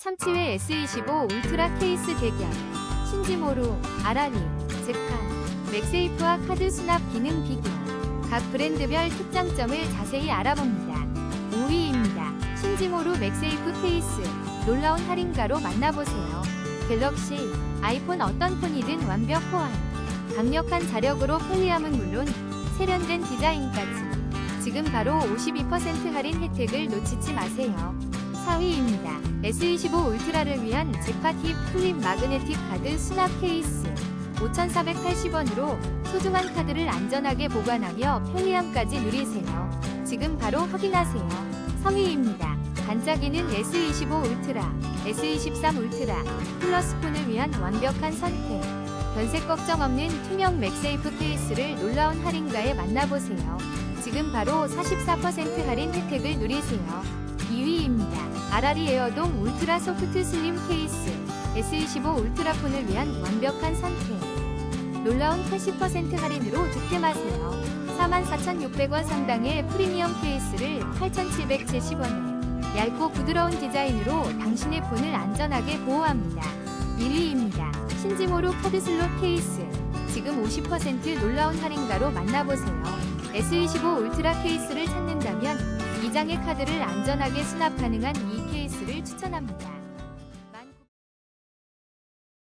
참치회 S25 울트라 케이스 대결 신지모루, 아라리, 제카, 맥세이프와 카드 수납 기능 비교 각 브랜드별 특장점을 자세히 알아봅니다. 5위입니다. 신지모루 맥세이프 케이스 놀라운 할인가로 만나보세요. 갤럭시, 아이폰 어떤 폰이든 완벽 호환 강력한 자력으로 편리함은 물론 세련된 디자인까지 지금 바로 52% 할인 혜택을 놓치지 마세요. 4위입니다. S25 울트라를 위한 제파 팁 플립 마그네틱 카드 수납 케이스 5,480원으로 소중한 카드를 안전하게 보관하며 편리함까지 누리세요. 지금 바로 확인하세요. 3위입니다. 반짝이는 S25 울트라, S23 울트라, 플러스폰을 위한 완벽한 선택. 변색 걱정 없는 투명 맥세이프 케이스를 놀라운 할인가에 만나보세요. 지금 바로 44% 할인 혜택을 누리세요. 2위입니다. 아라리 에어동 울트라 소프트 슬림 케이스 S25 울트라폰을 위한 완벽한 선택. 놀라운 80% 할인으로 득템하세요. 44,600원 상당의 프리미엄 케이스를 8,770원에 얇고 부드러운 디자인으로 당신의 폰을 안전하게 보호합니다. 1위입니다. 신지모루 카드 슬롯 케이스. 지금 50% 놀라운 할인가로 만나보세요. S25 울트라 케이스를 찾는다면 2장의 카드를 안전하게 수납 가능한 이 케이스를 추천합니다.